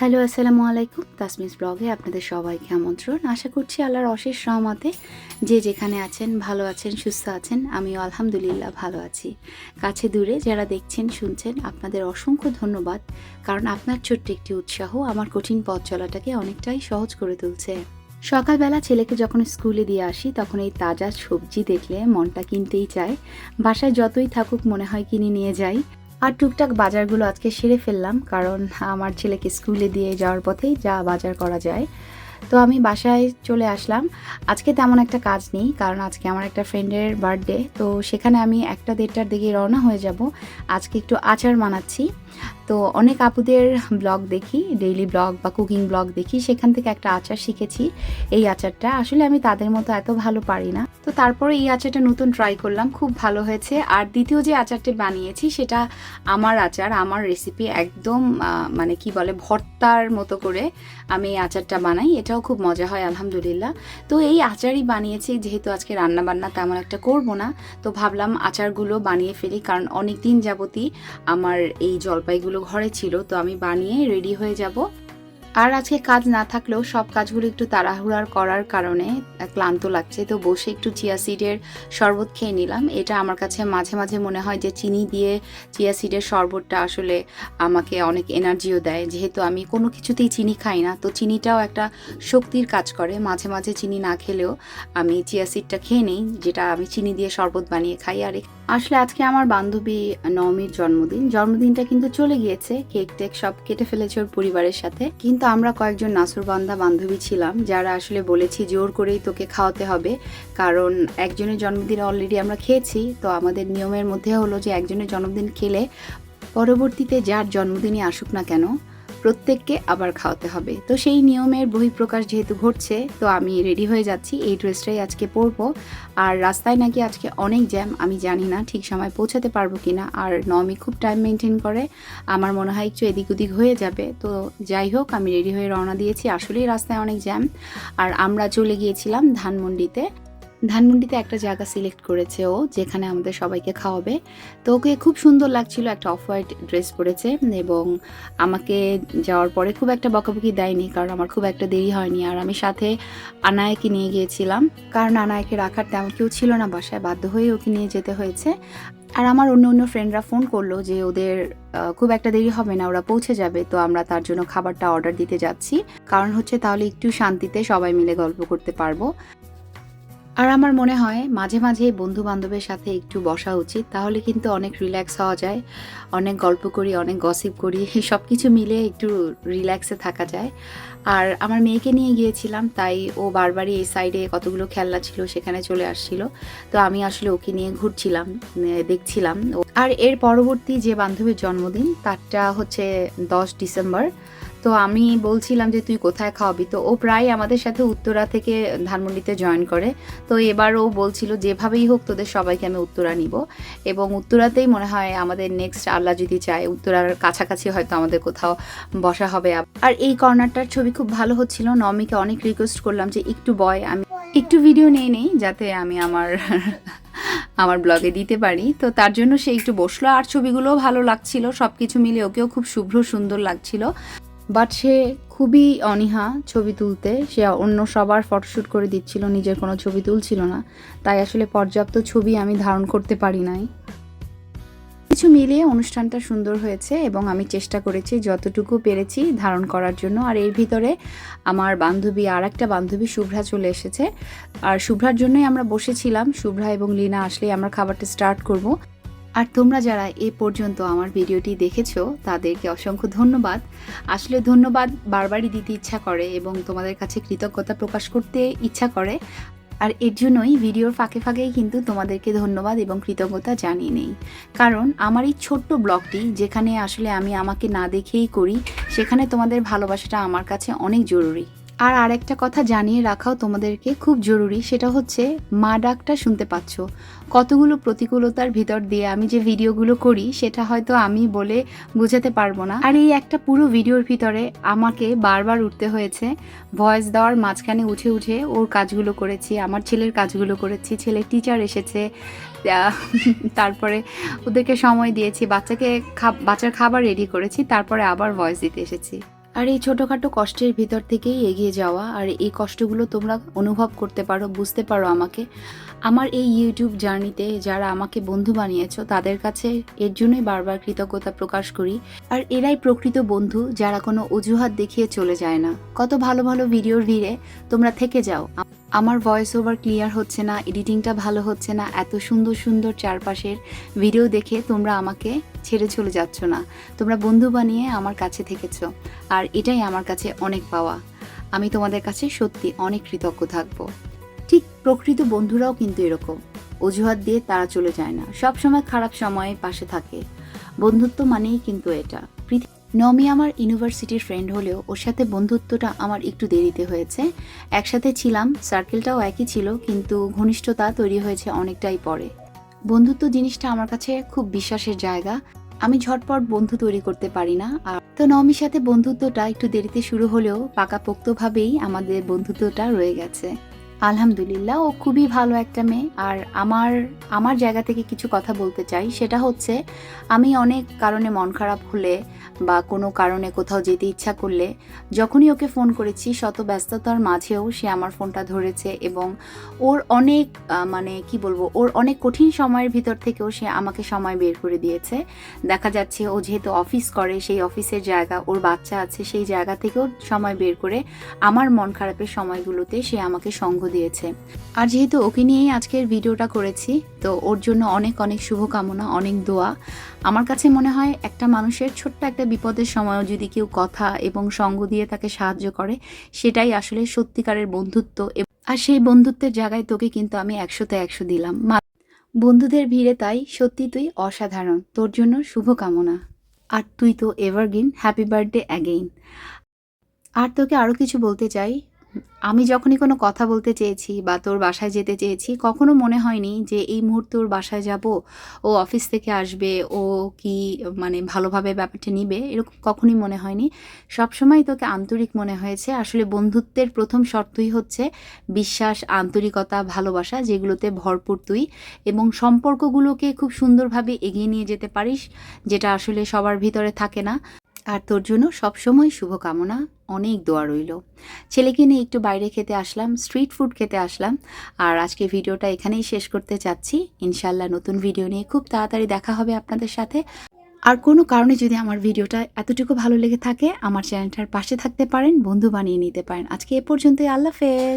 Hello, আসসালামু আলাইকুম। তাসমিস ব্লগে আপনাদের সবাইকে আমন্ত্রণ। আশা করছি আল্লাহর অশেষ রহমতে যে যেখানে আছেন, ভালো আছেন, সুস্থ আছেন, আমিও আলহামদুলিল্লাহ ভালো আছি। কাছে দূরে যারা দেখছেন, শুনছেন, আপনাদের অসংখ্য ধন্যবাদ, কারণ আপনার ছোট্ট একটি উৎসাহ আমার কঠিন পথ চলাটাকে অনেকটাই সহজ করে তুলছে। সকালবেলা ছেলেকে যখন স্কুলে দিয়ে আসি, তখন এই তাজা সবজি দেখলে মনটা কিনতেই চায়। বাসায় যতই থাকুক, মনে হয় কিনে নিয়ে যাই। আর টুকটাক বাজারগুলো আজকে সেরে ফেললাম, কারণ আমার ছেলেকে স্কুলে দিয়ে যাওয়ার পথেই যা বাজার করা যায়। তো আমি বাসায় চলে আসলাম। আজকে তেমন একটা কাজ নেই, কারণ আজকে আমার একটা ফ্রেন্ডের বার্থডে তো সেখানে আমি একটা দেড়টার দিকে রওনা হয়ে যাব। আজকে একটু আচার বানাচ্ছি। তো অনেক আপুদের ব্লগ দেখি ডেইলি ব্লগ বা কুকিং ব্লগ দেখি, সেখান থেকে একটা আচার শিখেছি। এই আচারটা আসলে আমি তাদের মতো এত ভালো পারি না। তো তারপরে এই আচারটা নতুন ট্রাই করলাম, খুব ভালো হয়েছে। আর দ্বিতীয় যে আচারটি বানিয়েছি, সেটা আমার আচার, আমার রেসিপি একদম মানে কি বলে, ভর্তার মতো করে আমি এই আচারটা বানাই। এটাও খুব মজা হয়, আলহামদুলিল্লাহ। তো এই আচারই বানিয়েছি, যেহেতু আজকে রান্না বান্না তেমন একটা করব না, তো ভাবলাম আচারগুলো বানিয়ে ফেলি, কারণ অনেক দিন যাবতই আমার এই জলপাইগুলো ঘরে ছিল, তো আমি বানিয়ে রেডি হয়ে যাব। আর আজকে কাজ না থাকলেও সব কাজগুলো একটু তাড়াহুড়ার করার কারণে ক্লান্ত লাগছে। তো বসে একটু চিয়া সিডের শরবত খেয়ে নিলাম। এটা আমার কাছে মাঝে মাঝে মনে হয় যে চিনি দিয়ে চিয়া সিডের শরবতটা আসলে আমাকে অনেক এনার্জিও দেয়। যেহেতু আমি কোনো কিছুতেই চিনি খাই না, তো চিনিটাও একটা শক্তির কাজ করে। মাঝে মাঝে চিনি না খেলেও আমি চিয়া সিডটা খেয়ে নিই, যেটা আমি চিনি দিয়ে শরবত বানিয়ে খাই। আর আসলে আজকে আমার বান্ধবী নবমীর জন্মদিন। জন্মদিনটা কিন্তু চলে গিয়েছে। কেক টেক সব কেটে ফেলেছে ওর পরিবারের সাথে। কিন্তু আমরা কয়েকজন নাসুরবান্ধা বান্ধবী ছিলাম, যারা আসলে বলেছি জোর করেই তোকে খাওয়াতে হবে। কারণ একজনের জন্মদিন অলরেডি আমরা খেয়েছি, তো আমাদের নিয়মের মধ্যে হলো যে একজনের জন্মদিন খেলে পরবর্তীতে যার জন্মদিনই আসুক না কেন প্রত্যেককে আবার খাওয়াতে হবে। তো সেই নিয়মের বহিঃপ্রকাশ যেহেতু ঘটছে, তো আমি রেডি হয়ে যাচ্ছি। এই ড্রেসটাই আজকে পরবো। আর রাস্তায় নাকি আজকে অনেক জ্যাম আমি জানি না ঠিক সময় পৌঁছাতে পারব কিনা। আর নমি খুব টাইম মেনটেন করে। আমার মনে হয় একটু এদিক ওদিক হয়ে যাবে। তো যাই হোক, আমি রেডি হয়ে রওনা দিয়েছি। আসলেই রাস্তায় অনেক জ্যাম আর আমরা চলে গিয়েছিলাম ধানমন্ডিতে। ধানমন্ডিতে একটা জায়গা সিলেক্ট করেছে ও, যেখানে আমাদের সবাইকে খাওয়াবে। তো ওকে খুব সুন্দর লাগছিল, একটা অফ হোয়াইট ড্রেস পরেছে এবং আমাকে যাওয়ার পরে খুব একটা বকাবকি দেয়নি কারণ আমার খুব একটা দেরি হয়নি। আর আমি সাথে আনায়কে নিয়ে গিয়েছিলাম, কারণ আনায়কে রাখার তেমন কেউ ছিল না বাসায়, বাধ্য হয়ে ওকে নিয়ে যেতে হয়েছে। আর আমার অন্য অন্য ফ্রেন্ডরা ফোন করল যে ওদের খুব একটা দেরি হবে না, ওরা পৌঁছে যাবে, তো আমরা তার জন্য খাবারটা অর্ডার দিতে যাচ্ছি। কারণ হচ্ছে তাহলে একটু শান্তিতে সবাই মিলে গল্প করতে পারব। আর আমার মনে হয় মাঝে মাঝে বন্ধু বান্ধবের সাথে একটু বসা উচিত, তাহলে কিন্তু অনেক রিল্যাক্স হওয়া যায়, অনেক গল্প করি, অনেক গসিপ করি সব কিছু মিলে একটু রিল্যাক্সে থাকা যায়। আর আমার মেয়েকে নিয়ে গিয়েছিলাম, তাই ও বারবারই এই সাইডে কতগুলো খেলনা ছিল সেখানে চলে আসছিল। তো আমি আসলে ওকে নিয়ে ঘুরছিলাম দেখছিলাম। আর এর পরবর্তী যে বান্ধবীর জন্মদিন, তারটা হচ্ছে দশ ডিসেম্বর। তো আমি বলছিলাম যে, তুই কোথায় খাওয়াবি? তো ও প্রায় আমাদের সাথে উত্তরা থেকে ধানমন্ডিতে জয়েন করে। তো এবার ও বলছিল, যেভাবেই হোক তোদের সবাইকে আমি উত্তরা নিব। এবং উত্তরাতেই মনে হয় আমাদের নেক্সট আল্লাহ যদি চায়, উত্তরার কাছাকাছি হয়তো আমাদের কোথাও বসা হবে। আর এই কর্নারটার ছবি খুব ভালো হচ্ছিল। নমিকে অনেক রিকোয়েস্ট করলাম যে, একটু বয়, আমি একটু ভিডিও নিয়ে নেই, যাতে আমি আমার আমার ব্লগে দিতে পারি। তো তার জন্য সে একটু বসল। আর ছবিগুলোও ভালো লাগছিল। সব কিছু মিলে ওকেও খুব শুভ্র সুন্দর লাগছিল। বাট সে খুবই অনীহা ছবি তুলতে। সে অন্য সবার ফটোশ্যুট করে দিচ্ছিল, নিজের কোনো ছবি তুলছিল না। তাই আসলে পর্যাপ্ত ছবি আমি ধারণ করতে পারি নাই। কিছু মিলিয়ে অনুষ্ঠানটা সুন্দর হয়েছে এবং আমি চেষ্টা করেছি যতটুকু পেরেছি ধারণ করার জন্য। আর এর ভিতরে আমার বান্ধবী আর একটা বান্ধবী, শুভ্রা চলে এসেছে। আর শুভ্রার জন্যই আমরা বসেছিলাম। শুভ্রা এবং লীনা আসলেই আমরা খাবারটা স্টার্ট করব। আর তোমরা যারা এ পর্যন্ত আমার ভিডিওটি দেখেছ, তাদেরকে অসংখ্য ধন্যবাদ। আসলে ধন্যবাদ বারবারই দিতে ইচ্ছা করে এবং তোমাদের কাছে কৃতজ্ঞতা প্রকাশ করতে ইচ্ছা করে। আর এর জন্যই ভিডিওর ফাঁকে ফাঁকেই কিন্তু তোমাদেরকে ধন্যবাদ এবং কৃতজ্ঞতা জানিয়ে নেই। কারণ আমার এই ছোট্ট ব্লগটি, যেখানে আসলে আমি আমাকে না দেখেই করি, সেখানে তোমাদের ভালোবাসাটা আমার কাছে অনেক জরুরি। আর আরেকটা কথা জানিয়ে রাখাও তোমাদেরকে খুব জরুরি, সেটা হচ্ছে মা ডাকটা শুনতে পাচ্ছ। কতগুলো প্রতিকূলতার ভিতর দিয়ে আমি যে ভিডিওগুলো করি, সেটা হয়তো আমি বলে বোঝাতে পারব না। আর এই একটা পুরো ভিডিওর ভিতরে আমাকে বারবার উঠতে হয়েছে, ভয়েস দেওয়ার মাঝখানে উঠে উঠে ওর কাজগুলো করেছি, আমার ছেলের কাজগুলো করেছি, ছেলের টিচার এসেছে তারপরে ওদেরকে সময় দিয়েছি, বাচ্চাকে বাচ্চার খাবার রেডি করেছি, তারপরে আবার ভয়েস দিতে এসেছি। আর এই ছোটোখাটো কষ্টের ভিতর থেকেই এগিয়ে যাওয়া, আর এই কষ্টগুলো তোমরা অনুভব করতে পারো, বুঝতে পারো আমাকে। আমার এই ইউটিউব জার্নিতে যারা আমাকে বন্ধু বানিয়েছো, তাদের কাছে এর জন্যই বারবার কৃতজ্ঞতা প্রকাশ করি। আর এরাই প্রকৃত বন্ধু, যারা কোনো অজুহাত দেখিয়ে চলে যায় না। কত ভালো ভালো ভিডিওর ভিড়ে তোমরা থেকে যাও। আমার ভয়েস ওভার ক্লিয়ার হচ্ছে না এডিটিংটা ভালো হচ্ছে না, এত সুন্দর সুন্দর চারপাশের ভিডিও দেখে তোমরা আমাকে ছেড়ে চলে যাচ্ছ না। তোমরা বন্ধু বানিয়ে আমার কাছে থেকেছ, আর এটাই আমার কাছে অনেক পাওয়া। আমি তোমাদের কাছে সত্যি অনেক কৃতজ্ঞ থাকব। ঠিক প্রকৃত বন্ধুরাও কিন্তু এরকম। অজুহাত দিয়ে তারা চলে যায় না। সব সময় খারাপ সময়ে পাশে থাকে। বন্ধুত্ব মানেই কিন্তু এটা। পৃথি- নমি আমার ইউনিভার্সিটির ফ্রেন্ড হলেও ওর সাথে বন্ধুত্বটা আমার একটু দেরিতে হয়েছে। একসাথে ছিলাম, সার্কেলটাও একই ছিল, কিন্তু ঘনিষ্ঠতা তৈরি হয়েছে অনেকটাই পরে। বন্ধুত্ব জিনিসটা আমার কাছে খুব বিশ্বাসের জায়গা। আমি ঝটপট বন্ধু তৈরি করতে পারি না, আর তো নমির সাথে বন্ধুত্বটা একটু দেরিতে শুরু হলেও পাকাপোক্তভাবেই আমাদের বন্ধুত্বটা রয়ে গেছে। আলহামদুলিল্লাহ, ও খুবই ভালো একটা মেয়ে। আর আমার আমার জায়গা থেকে কিছু কথা বলতে চাই। সেটা হচ্ছে, আমি অনেক কারণে মন খারাপ হলে বা কোনো কারণে কোথাও যেতে ইচ্ছা করলে, যখনই ওকে ফোন করেছি, শত ব্যস্ততার মাঝেও সে আমার ফোনটা ধরেছে এবং ওর অনেক মানে কি বলব, ওর অনেক কঠিন সময়ের ভিতর থেকেও সে আমাকে সময় বের করে দিয়েছে। দেখা যাচ্ছে ও যেহেতু অফিস করে, সেই অফিসের জায়গা, ওর বাচ্চা আছে, সেই জায়গা থেকেও সময় বের করে আমার মন খারাপের সময়গুলোতে সে আমাকে সঙ্গ দিয়েছে। আর যেহেতু ওকে নিয়েই আজকের ভিডিওটা করেছি, তো ওর জন্য অনেক অনেক শুভকামনা, অনেক দোয়া। আমার কাছে মনে হয় একটা মানুষের ছোট্ট একটা বিপদের সময়ও যদি কেউ কথা এবং সঙ্গ দিয়ে তাকে সাহায্য করে, সেটাই আসলে সত্যিকারের বন্ধুত্ব আর সেই বন্ধুত্বের জায়গায় তোকে কিন্তু আমি একশোতে একশো দিলাম। বন্ধুদের ভিড়ে তাই সত্যি তুই অসাধারণ, তোর জন্য শুভকামনা। আর তুই তো এভারগ্রিন হ্যাপি বার্থডে অ্যাগেইন আর তোকে আরও কিছু বলতে চাই আমি যখনই কোনো কথা বলতে চেয়েছি বা তোর বাসায় যেতে চেয়েছি, কখনো মনে হয়নি যে এই মুহূর্তে ওর বাসায় যাব, ও অফিস থেকে আসবে, ও কি মানে ভালোভাবে ব্যাপারটা নিবে, এরকম কখনই মনে হয়নি। সবসময় তোকে আন্তরিক মনে হয়েছে। আসলে বন্ধুত্বের প্রথম শর্তই হচ্ছে বিশ্বাস, আন্তরিকতা, ভালোবাসা, যেগুলোতে ভরপুর তুই এবং সম্পর্কগুলোকে খুব সুন্দরভাবে এগিয়ে নিয়ে যেতে পারিস, যেটা আসলে সবার ভিতরে থাকে না। আর তোর জন্য সবসময় শুভকামনা। অনেক দোয়া রইল। ছেলেকে নিয়ে একটু বাইরে খেতে আসলাম স্ট্রিট ফুড খেতে আসলাম। আর আজকে ভিডিওটা এখানেই শেষ করতে চাচ্ছি। ইনশাল্লাহ নতুন ভিডিও নিয়ে খুব তাড়াতাড়ি দেখা হবে আপনাদের সাথে। আর কোনো কারণে যদি আমার ভিডিওটা এতটুকু ভালো লেগে থাকে, আমার চ্যানেলটার পাশে থাকতে পারেন, বন্ধু বানিয়ে নিতে পারেন। আজকে এ পর্যন্তই, আল্লাহ হাফেজ।